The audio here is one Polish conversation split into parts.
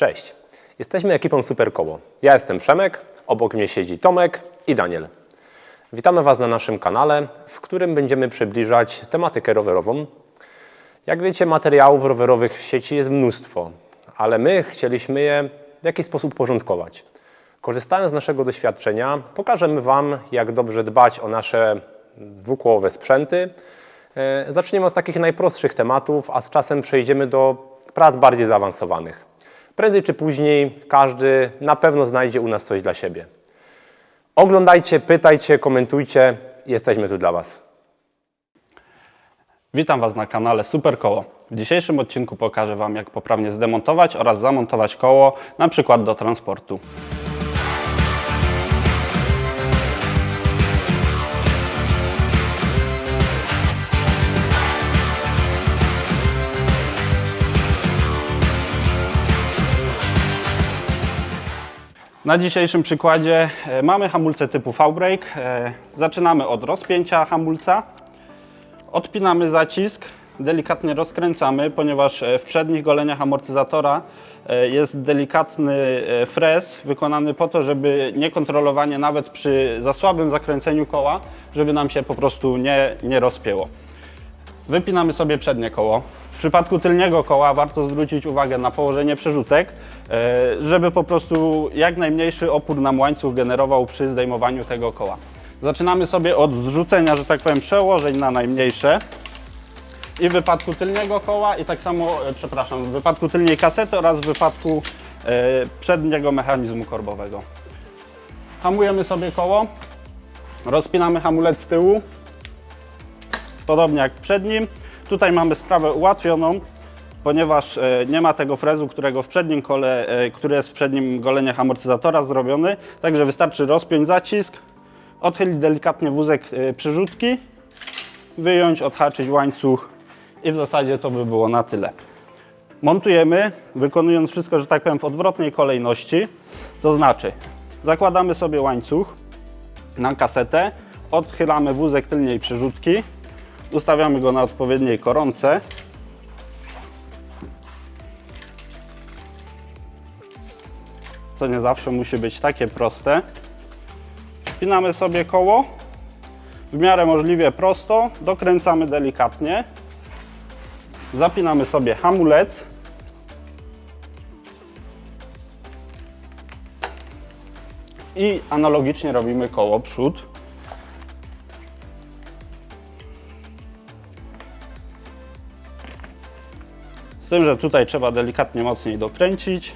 Cześć, jesteśmy ekipą Superkoło. Ja jestem Przemek, obok mnie siedzi Tomek i Daniel. Witamy Was na naszym kanale, w którym będziemy przybliżać tematykę rowerową. Jak wiecie, materiałów rowerowych w sieci jest mnóstwo, ale my chcieliśmy je w jakiś sposób porządkować. Korzystając z naszego doświadczenia, pokażemy Wam, jak dobrze dbać o nasze dwukołowe sprzęty. E, Zaczniemy od takich najprostszych tematów, a z czasem przejdziemy do prac bardziej zaawansowanych. Prędzej czy później każdy na pewno znajdzie u nas coś dla siebie. Oglądajcie, pytajcie, komentujcie. Jesteśmy tu dla Was. Witam Was na kanale Super Koło. W dzisiejszym odcinku pokażę Wam, jak poprawnie zdemontować oraz zamontować koło, na przykład do transportu. Na dzisiejszym przykładzie e, mamy hamulce typu V-brake. E, Zaczynamy od rozpięcia hamulca. Odpinamy zacisk, delikatnie rozkręcamy, ponieważ e, w przednich goleniach amortyzatora jest delikatny frez wykonany po to, żeby niekontrolowanie nawet przy za słabym zakręceniu koła, żeby nam się po prostu nie, nie rozpięło. Wypinamy sobie przednie koło. W przypadku tylniego koła warto zwrócić uwagę na położenie przerzutek, e, żeby po prostu jak najmniejszy opór nam łańcuch generował przy zdejmowaniu tego koła. Zaczynamy sobie od zrzucenia, że tak powiem, przełożeń na najmniejsze. I w wypadku tylniego koła i tak samo, e, przepraszam, w wypadku tylniej kasety oraz w wypadku e, przedniego mechanizmu korbowego. Hamujemy sobie koło, rozpinamy hamulec z tyłu, podobnie jak w przednim. Tutaj mamy sprawę ułatwioną, ponieważ e, nie ma tego frezu, którego w przednim kole, e, który jest w przednim goleniach amortyzatora zrobiony. Także wystarczy rozpiąć zacisk, odchylić delikatnie wózek e, przyrzutki, wyjąć, odhaczyć łańcuch i w zasadzie to by było na tyle. Montujemy, wykonując wszystko, że tak powiem, w odwrotnej kolejności. To znaczy, zakładamy sobie łańcuch na kasetę, odchylamy wózek tylniej przyrzutki, ustawiamy go na odpowiedniej koronce. Co nie zawsze musi być takie proste. Wpinamy sobie koło, w miarę możliwie prosto, dokręcamy delikatnie. Zapinamy sobie hamulec. I analogicznie robimy koło przód. Tym, że tutaj trzeba delikatnie mocniej dokręcić.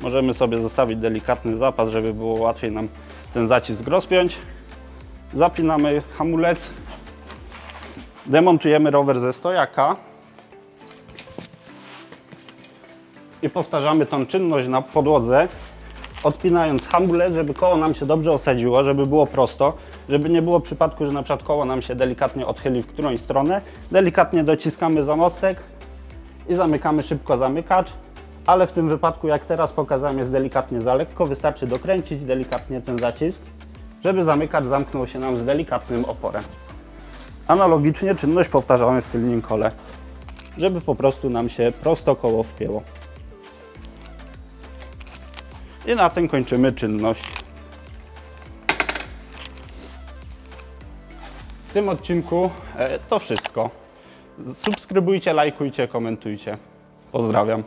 Możemy sobie zostawić delikatny zapas, żeby było łatwiej nam ten zacisk rozpiąć. Zapinamy hamulec. Demontujemy rower ze stojaka. I powtarzamy tą czynność na podłodze, odpinając hamulec, żeby koło nam się dobrze osadziło, żeby było prosto, żeby nie było przypadku, że na przykład koło nam się delikatnie odchyli w którąś stronę. Delikatnie dociskamy za mostek i zamykamy szybko zamykacz, ale w tym wypadku, jak teraz pokazałem, jest delikatnie za lekko. Wystarczy dokręcić delikatnie ten zacisk, żeby zamykacz zamknął się nam z delikatnym oporem. Analogicznie czynność powtarzamy w tylnym kole, żeby po prostu nam się prosto koło wpięło. I na tym kończymy czynność. W tym odcinku e, to wszystko. Subskrybujcie, lajkujcie, komentujcie. Pozdrawiam.